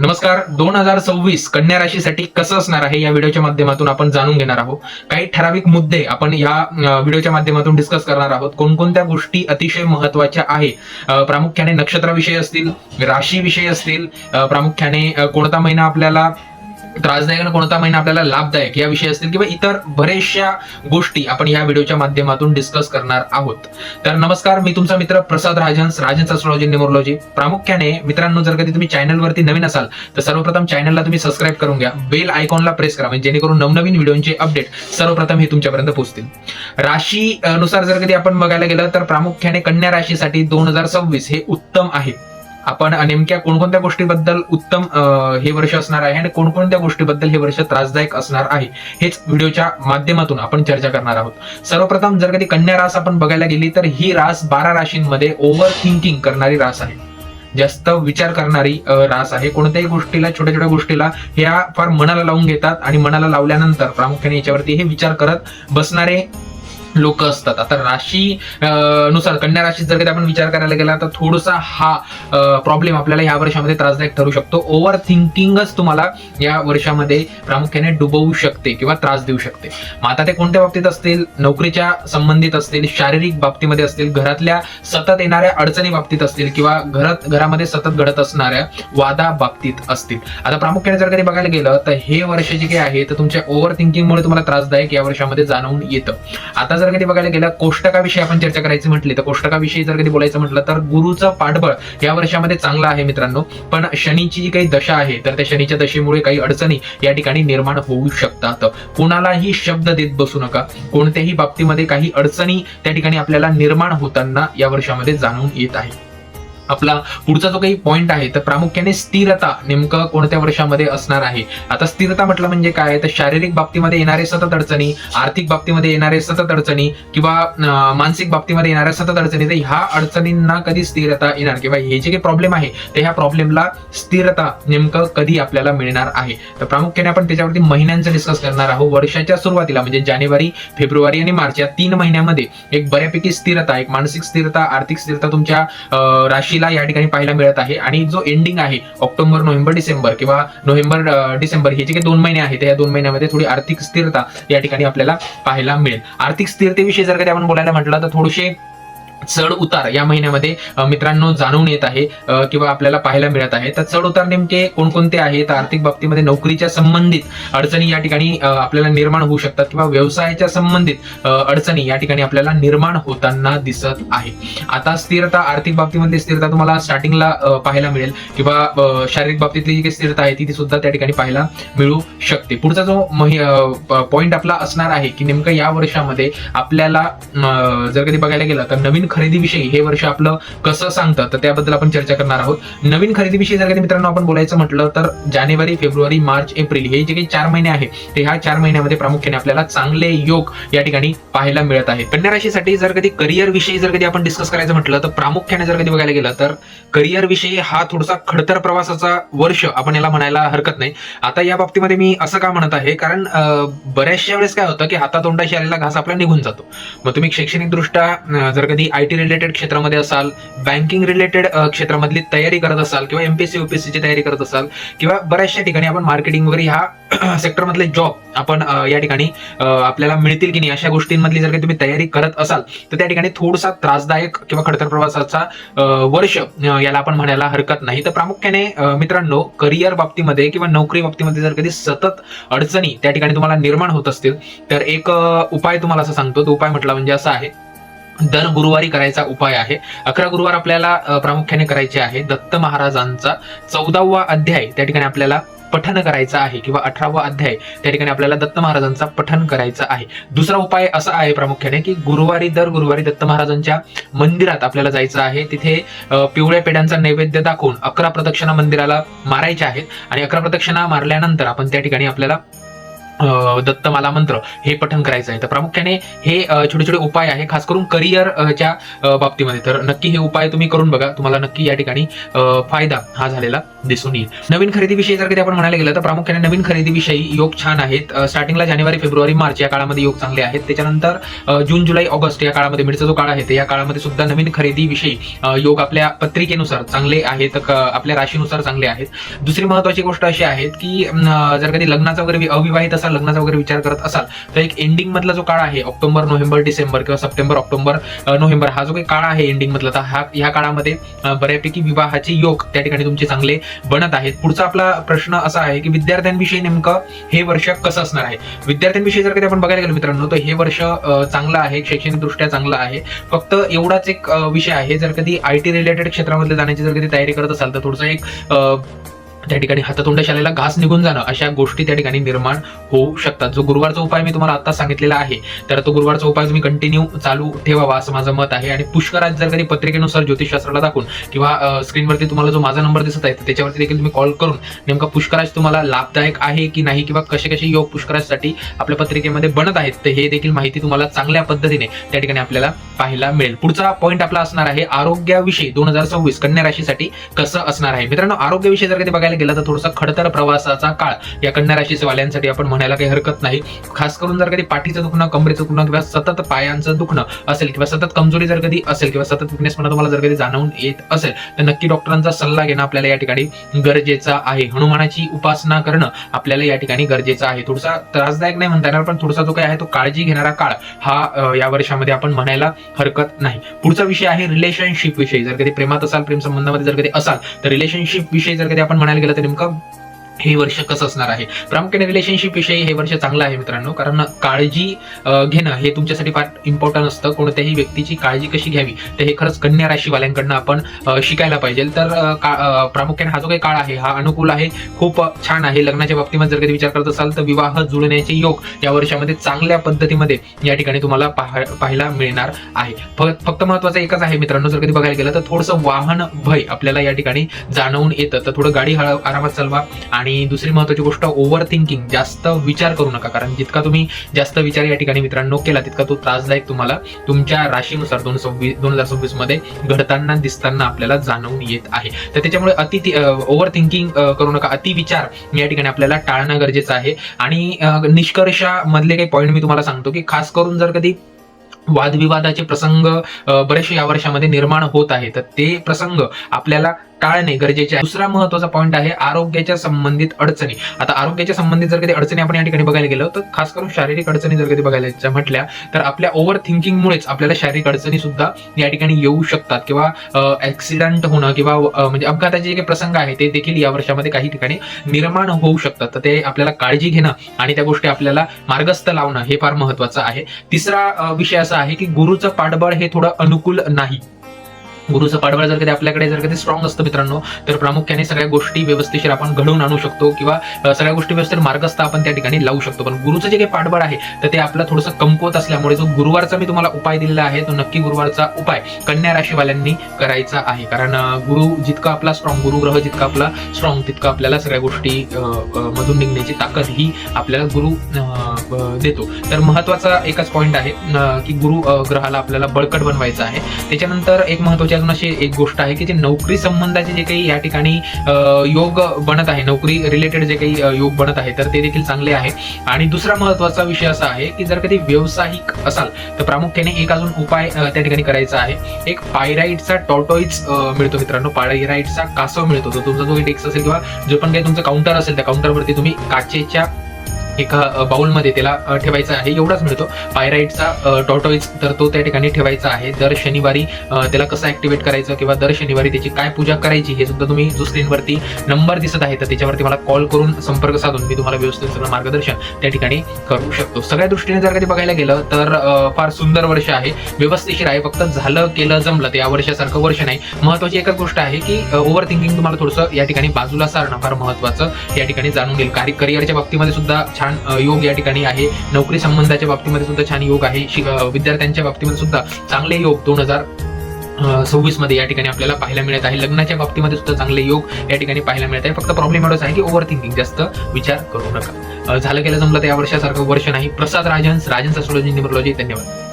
नमस्कार. दोन हजार सव्वीस कन्या राशीसाठी कसं असणार आहे या व्हिडिओच्या माध्यमातून आपण जाणून घेणार आहोत. काही ठराविक मुद्दे आपण या व्हिडिओच्या माध्यमातून डिस्कस करणार आहोत. कोणकोणत्या गोष्टी अतिशय महत्त्वाच्या आहे? प्रामुख्याने नक्षत्राविषयी असतील राशीविषयी असतील प्रामुख्याने कोणता महिना आपल्याला त्रासदायक आणि कोणता महिना आपल्याला लाभदायक या विषयी असतील किंवा इतर बऱ्याचशा गोष्टी आपण या व्हिडिओच्या माध्यमातून डिस्कस करणार आहोत. तर नमस्कार मी तुमचा मित्र प्रसाद राजन्स राजन्स अस्ट्रॉलॉजी न्यूमरोलॉजी प्रामुख्याने मित्रांनो जर कधी तुम्ही चॅनलवरती नवीन असाल तर सर्वप्रथम चॅनलला तुम्ही सबस्क्राईब करून घ्या. बेल आयकॉनला प्रेस करा म्हणजे जेणेकरून नवनवीन व्हिडिओचे अपडेट सर्वप्रथम हे तुमच्यापर्यंत पोहोचतील. राशी नुसार जर कधी आपण बघायला गेलं तर प्रामुख्याने कन्या राशीसाठी दोन हजार सव्वीस हे उत्तम आहे. आपण नेमक्या कोणकोणत्या गोष्टीबद्दल उत्तम हे वर्ष असणार आहे आणि कोणकोणत्या गोष्टीबद्दल हे वर्ष त्रासदायक असणार आहे हेच व्हिडिओच्या माध्यमातून आपण चर्चा करणार आहोत. सर्वप्रथम जर कधी कन्या रास आपण बघायला गेली तर ही रास बारा राशींमध्ये ओव्हर थिंकिंग करणारी रास आहे. जास्त विचार करणारी रास आहे. कोणत्याही गोष्टीला छोट्या छोट्या गोष्टीला ह्या फार मनाला लावून घेतात आणि मनाला लावल्यानंतर प्रामुख्याने याच्यावरती हे विचार करत बसणारे लोक असतात. आता राशी नुसार कन्या राशीत जर कधी आपण विचार करायला गेला तर थोडासा हा प्रॉब्लेम आपल्याला या वर्षामध्ये त्रासदायक ठरू शकतो. ओव्हर थिंकिंगच तुम्हाला या वर्षामध्ये प्रामुख्याने डुबवू शकते किंवा त्रास देऊ शकते. मग आता ते कोणत्या बाबतीत असतील? नोकरीच्या संबंधित असतील शारीरिक बाबतीमध्ये असतील घरातल्या सतत येणाऱ्या अडचणी बाबतीत असतील किंवा घरात घरामध्ये सतत घडत असणाऱ्या वादा बाबतीत असतील. आता प्रामुख्याने जर कधी बघायला गेलं तर हे वर्ष जे काही आहे तर तुमच्या ओव्हर थिंकिंगमुळे तुम्हाला त्रासदायक या वर्षामध्ये जाणवून येतं. आता जर कधी बघायला गेलं कोष्टकाविषयी आपण चर्चा करायची म्हटली तर कोष्टकाविषयी जर कधी बोलायचं म्हटलं तर गुरुचं पाठबळ या वर्षामध्ये चांगलं आहे मित्रांनो. पण शनीची जी काही दशा आहे तर त्या शनीच्या दशेमुळे काही अडचणी या ठिकाणी निर्माण होऊ शकतात. कोणालाही शब्द देत बसू नका. कोणत्याही बाबतीमध्ये काही अडचणी त्या ठिकाणी आपल्याला निर्माण होताना या वर्षामध्ये जाणून येत आहे. आपला पुढचा जो काही पॉईंट आहे तर प्रामुख्याने स्थिरता नेमकं कोणत्या वर्षामध्ये असणार आहे? आता स्थिरता म्हटलं म्हणजे काय? तर शारीरिक बाबतीमध्ये येणारे सतत अडचणी आर्थिक बाबतीमध्ये येणारे सतत अडचणी किंवा मानसिक बाबतीमध्ये येणाऱ्या सतत अडचणी तर ह्या अडचणींना कधी स्थिरता येणार? किंवा हे जे काही प्रॉब्लेम आहे तर ह्या प्रॉब्लेमला स्थिरता नेमकं कधी आपल्याला मिळणार आहे? तर प्रामुख्याने आपण त्याच्यावरती महिन्यांचं डिस्कस करणार आहोत. वर्षाच्या सुरुवातीला म्हणजे जानेवारी फेब्रुवारी आणि मार्च या तीन महिन्यामध्ये एक बऱ्यापैकी स्थिरता एक मानसिक स्थिरता आर्थिक स्थिरता तुमच्या राशी राशीला या ठिकाणी पाहायला मिळत आहे. आणि जो एंडिंग आहे ऑक्टोबर नोव्हेंबर डिसेंबर किंवा नोव्हेंबर डिसेंबर हे जे काही दोन महिने आहेत या दोन महिन्यामध्ये थोडी आर्थिक स्थिरता या ठिकाणी आपल्याला पाहायला मिळेल. आर्थिक स्थिरतेविषयी जर कधी आपण बोलायला म्हटलं तर थोडेसे चढ उतार या महिन्यामध्ये मित्रांनो जाणून येत आहे किंवा आपल्याला पाहायला मिळत आहे. तर चढ उतार नेमके कोणकोणते आहेत? आर्थिक बाबतीमध्ये नोकरीच्या संबंधित अडचणी या ठिकाणी आपल्याला निर्माण होऊ शकतात किंवा व्यवसायाच्या संबंधित अडचणी या ठिकाणी आपल्याला निर्माण होताना दिसत आहे. आता स्थिरता आर्थिक बाबतीमध्ये स्थिरता तुम्हाला स्टार्टिंगला पाहायला मिळेल किंवा शारीरिक बाबतीतली जी काही स्थिरता आहे ती सुद्धा त्या ठिकाणी पाहायला मिळू शकते. पुढचा जो पॉइंट आपला असणार आहे की नेमकं या वर्षामध्ये आपल्याला जर कधी बघायला गेलं तर नवीन खरेदीविषयी हे वर्ष आपलं कसं सांगतं तर त्याबद्दल आपण चर्चा करणार आहोत. नवीन खरेदीविषयी जर कधी मित्रांनो आपण बोलायचं म्हटलं तर जानेवारी फेब्रुवारी मार्च एप्रिल हे जे काही चार महिने आहे ते ह्या चार महिन्यामध्ये प्रामुख्याने आपल्याला चांगले योग या ठिकाणी पाहायला मिळत आहे कन्या राशीसाठी जर कधी करिअर विषयी जर कधी आपण डिस्कस करायचं म्हटलं तर प्रामुख्याने जर कधी बघायला गेलं तर करिअर विषयी हा थोडासा खडतर प्रवासाचा वर्ष आपण याला म्हणायला हरकत नाही. आता या बाबतीमध्ये मी असं का म्हणत आहे कारण बऱ्याचशा वेळेस काय होतं की हातातोंडाशी आलेला घास आपला निघून जातो. मग तुम्ही शैक्षणिक दृष्ट्या जर कधी आय टी रिलेटेड क्षेत्रामध्ये असाल बँकिंग रिलेटेड क्षेत्रामधली तयारी करत असाल किंवा एमपीएससी ओपीएससी तयारी करत असाल किंवा बऱ्याचशा ठिकाणी आपण मार्केटिंग वगैरे ह्या सेक्टरमधले जॉब आपण या ठिकाणी आपल्याला मिळतील की नाही अशा गोष्टींमधली जर काही तुम्ही तयारी करत असाल तर त्या ठिकाणी थोडासा त्रासदायक किंवा खडतर प्रवासाचा वर्ष याला आपण म्हणायला हरकत नाही. तर प्रामुख्याने मित्रांनो करिअर बाबतीमध्ये किंवा नोकरी बाबतीमध्ये जर कधी सतत अडचणी त्या ठिकाणी तुम्हाला निर्माण होत असतील तर एक उपाय तुम्हाला असं सांगतो. तो उपाय म्हटला म्हणजे असा आहे दर गुरुवारी करायचा उपाय आहे. अकरा गुरुवार आपल्याला प्रामुख्याने करायचे आहे. दत्त महाराजांचा चौदावा अध्याय त्या ठिकाणी आपल्याला पठन करायचं आहे किंवा अठरावा अध्याय त्या ठिकाणी आपल्याला दत्त महाराजांचा पठन करायचा आहे. दुसरा उपाय असा आहे प्रामुख्याने की गुरुवारी दर गुरुवारी दत्त महाराजांच्या मंदिरात आपल्याला जायचं आहे. तिथे पिवळ्या पेड्यांचा नैवेद्य दाखवून अकरा प्रदक्षिणा मंदिराला मारायच्या आहेत. आणि अकरा प्रदक्षिणा मारल्यानंतर आपण त्या ठिकाणी आपल्याला दत्तमाला मंत्र हे पठन करायचं आहे. तर प्रामुख्याने हे छोटे छोटे उपाय आहे खास करून करिअरच्या बाबतीमध्ये. तर नक्की हे उपाय तुम्ही करून बघा. तुम्हाला नक्की या ठिकाणी फायदा हा झालेला दिसून येईल. नवीन खरेदीविषयी जर कधी आपण म्हणायला गेलं तर प्रामुख्याने नवीन खरेदीविषयी योग छान आहेत. स्टार्टिंगला जानेवारी फेब्रुवारी मार्च या काळामध्ये योग चांगले आहेत. त्याच्यानंतर जून जुलै ऑगस्ट या काळामध्ये मिडचा जो काळ आहे ते या काळामध्ये सुद्धा नवीन खरेदीविषयी योग आपल्या पत्रिकेनुसार चांगले आहेत आपल्या राशीनुसार चांगले आहेत. दुसरी महत्वाची गोष्ट अशी आहे की जर कधी लग्नाचा वगैरे अविवाहित असा असाल लग्नाचा वगैरे विचार करत असाल तर एक एंडिंग मधला जो काळ आहे ऑक्टोबर नोव्हेंबर डिसेंबर किंवा सप्टेंबर ऑक्टोबर नोव्हेंबर हा जो काही काळ आहे एंडिंग मधला तर हा ह्या काळामध्ये बऱ्यापैकी विवाहाचे योग त्या ठिकाणी तुमचे चांगले बनत आहेत. पुढचा आपला प्रश्न असा आहे की विद्यार्थ्यांविषयी नेमकं हे वर्ष कसं असणार आहे? विद्यार्थ्यांविषयी जर कधी आपण बघायला गेलो मित्रांनो तर हे वर्ष चांगलं आहे शैक्षणिक दृष्ट्या चांगलं आहे. फक्त एवढाच एक विषय आहे जर कधी आय टी रिलेटेड क्षेत्रामध्ये जाण्याची जर कधी तयारी करत असाल तर थोडंसं एक त्या ठिकाणी हातातोंड शाळेला घास निघून जाणं अशा गोष्टी त्या ठिकाणी निर्माण होऊ शकतात. जो गुरुवारचा उपाय मी तुम्हाला आता सांगितलेला आहे तर तो गुरुवारचा उपाय तुम्ही कंटिन्यू चालू ठेवावा असं माझं मत आहे. आणि पुष्कराज जर कधी पत्रिकेनुसार ज्योतिषशास्त्राला दाखवून किंवा स्क्रीनवरती तुम्हाला जो माझा नंबर दिसत आहे तर त्याच्यावरती देखील तुम्ही कॉल करून नेमका पुष्कराज तुम्हाला लाभदायक आहे की नाही किंवा कसे कसे योग पुष्कराजसाठी आपल्या पत्रिकेमध्ये बनत आहेत तर हे देखील माहिती तुम्हाला चांगल्या पद्धतीने त्या ठिकाणी आपल्याला पाहायला मिळेल. पुढचा पॉईंट आपला असणार आहे आरोग्याविषयी दोन हजार सव्वीस कन्या राशीसाठी कसं असणार आहे? मित्रांनो आरोग्याविषयी जर कधी बघायला गेलं तर थोडासा खडतर प्रवासाचा काळ. या कन्या राशीवाल्यांसाठी वाल्यांसाठी आपण म्हणायला काही हरकत नाही. खास करून जर कधी पाठीचं दुखणं कमरेचं दुखणं किंवा सतत पायांचं दुखणं असेल किंवा सतत कमजोरी जर कधी असेल किंवा सतत विकनेसपणा तुम्हाला जर कधी जाणवून येत असेल तर नक्की डॉक्टरांचा सल्ला घेणं आपल्याला या ठिकाणी गरजेचं आहे. हनुमानाची उपासना करणं आपल्याला या ठिकाणी गरजेचं आहे. थोडासा त्रासदायक नाही म्हणता येणार पण थोडासा जो काय आहे तो काळजी घेणारा काळ हा या वर्षामध्ये आपण म्हणायला हरकत नाही. पुढचा विषय आहे रिलेशनशिप विषयी. जर कधी प्रेमात असाल प्रेम संबंधामध्ये जर कधी असाल तर रिलेशनशिप विषयी जर कधी आपण म्हणायला गेलं तर नेमकं हे वर्ष कसं असणार आहे? प्रामुख्याने रिलेशनशिप विषयी हे वर्ष चांगलं आहे मित्रांनो. कारण काळजी घेणं हे तुमच्यासाठी फार इम्पॉर्टंट असतं. कोणत्याही व्यक्तीची काळजी कशी घ्यावी तर हे खरंच कन्या राशीवाल्यांकडनं आपण शिकायला पाहिजे. तर प्रामुख्याने हा जो काही काळ आहे हा अनुकूल आहे. खूप छान आहे. लग्नाच्या बाबतीमध्ये जर कधी विचार करत असाल तर विवाह जुळण्याचे योग या वर्षामध्ये चांगल्या पद्धतीमध्ये या ठिकाणी तुम्हाला पाहायला मिळणार आहे. फक्त महत्वाचं एकच आहे मित्रांनो जर कधी बघायला गेलं तर थोडंसं वाहन भय आपल्याला या ठिकाणी जाणवून येतं. तर थोडं गाडी आरामात चालवा आणि आणि दुसरी महत्वाची गोष्ट ओव्हर थिंकिंग जास्त विचार करू नका कारण जितका तुम्ही जास्त विचार या ठिकाणी मित्रांनो केला तितका तो त्रासदायक तुम्हाला तुमच्या राशीनुसार दोन सव्वीस दोन हजार सव्वीसमध्ये घडताना दिसताना आपल्याला जाणवून येत आहे. तर त्याच्यामुळे अति ओव्हर थिंकिंग करू नका. अति विचार या ठिकाणी आपल्याला टाळणं गरजेचं आहे. आणि निष्कर्षामधले काही पॉईंट मी तुम्हाला सांगतो की खास करून जर कधी वादविवादाचे प्रसंग बरेचसे या वर्षामध्ये निर्माण होत आहे तर ते प्रसंग आपल्याला टाळणे गरजेचे आहे. दुसरा महत्त्वाचा पॉईंट आहे आरोग्याच्या संबंधित अडचणी. आता आरोग्याच्या संबंधित जर कधी अडचणी आपण या ठिकाणी बघायला गेलो तर खास करून शारीरिक अडचणी जर कधी बघायला म्हटल्या तर आपल्या ओव्हर थिंकिंगमुळेच आपल्याला शारीरिक अडचणी सुद्धा या ठिकाणी येऊ शकतात. किंवा ऍक्सिडेंट होणं किंवा म्हणजे अपघाताचे जे काही प्रसंग आहे ते देखील या वर्षामध्ये काही ठिकाणी निर्माण होऊ शकतात. तर ते आपल्याला काळजी घेणं आणि त्या गोष्टी आपल्याला मार्गस्थ लावणं हे फार महत्वाचं आहे. तिसरा विषय असा आहे की गुरुचं पाठबळ हे थोडं अनुकूल नाही. गुरुचं पाठबळ जर कधी आपल्याकडे जर कधी स्ट्रॉंग असतं मित्रांनो तर प्रामुख्याने सगळ्या गोष्टी व्यवस्थेशीर आपण घडवून आणू शकतो किंवा सगळ्या गोष्टी व्यवस्थित मार्गस्थ आपण त्या ठिकाणी लावू शकतो. पण गुरुचं जे काही पाठबळ आहे तर ते आपलं थोडंसं कमकुवत असल्यामुळे जो गुरुवारचा मी तुम्हाला उपाय दिलेला आहे तो नक्की गुरुवारचा उपाय कन्या राशीवाल्यांनी करायचा आहे. कारण गुरु जितका आपला स्ट्रॉंग गुरुग्रह जितका आपला स्ट्रॉंग तितका आपल्याला सगळ्या गोष्टी मधून निघण्याची ताकद ही आपल्याला गुरु देतो. तर महत्त्वाचा एकच पॉईंट आहे की गुरु ग्रहाला आपल्याला बळकट बनवायचं आहे. त्याच्यानंतर एक महत्वाची अजून अशी एक गोष्ट आहे की जे नोकरी संबंधाचे जे काही या ठिकाणी योग बनत आहे नोकरी रिलेटेड जे काही योग बनत आहे तर ते देखील चांगले आहे. आणि दुसरा महत्त्वाचा विषय असा आहे की जर कधी व्यावसायिक असाल तर प्रामुख्याने एक अजून उपाय त्या ठिकाणी करायचा आहे. एक पायराईडचा टॉटॉईज मिळतो मित्रांनो. पायराईडचा कासव मिळतो. तो तुमचा जो काही डेस्क असेल किंवा जो पण काही तुमचं काउंटर असेल त्या काउंटरवरती तुम्ही काचेच्या एका बाउलमध्ये त्याला ठेवायचा आहे. एवढाच मिळतो. पायराईटचा टॉटॉईज तर तो त्या ठिकाणी ठेवायचा आहे. दर शनिवारी त्याला कसं ऍक्टिव्हेट करायचं किंवा दर शनिवारी त्याची काय पूजा करायची हे सुद्धा तुम्ही जो स्क्रीनवरती नंबर दिसत आहे तर त्याच्यावरती मला कॉल करून संपर्क साधून मी तुम्हाला व्यवस्थित सगळं मार्गदर्शन त्या ठिकाणी करू शकतो. सगळ्या दृष्टीने जर कधी बघायला गेलं तर फार सुंदर वर्ष आहे. व्यवस्थिशीर आहे फक्त झालं केलं जमलं ते या वर्षासारखं वर्ष नाही. महत्वाची एकच गोष्ट आहे की ओव्हर थिंकिंग तुम्हाला थोडंसं या ठिकाणी बाजूला सारणं फार महत्वाचं. या ठिकाणी जाणून घेईल. कार्य करिअरच्या बाबतीमध्ये सुद्धा छान छान योग या ठिकाणी आहे. नोकरी संबंधाच्या बाबतीमध्ये सुद्धा छान योग आहे. विद्यार्थ्यांच्या बाबतीमध्ये सुद्धा चांगले योग दोन हजार सव्वीसमध्ये या ठिकाणी आपल्याला पाहायला मिळत आहे. लग्नाच्या बाबतीमध्ये सुद्धा चांगले योग या ठिकाणी पाहायला मिळत आहे. फक्त प्रॉब्लेम एवढाच आहे की ओव्हर थिंकिंग जास्त विचार करू नका. झालं गेलं जमलं तर या वर्षासारखं वर्ष नाही. प्रसाद राजन्स राजन्स एस्ट्रॉलॉजी न्यूमरोलॉजी धन्यवाद.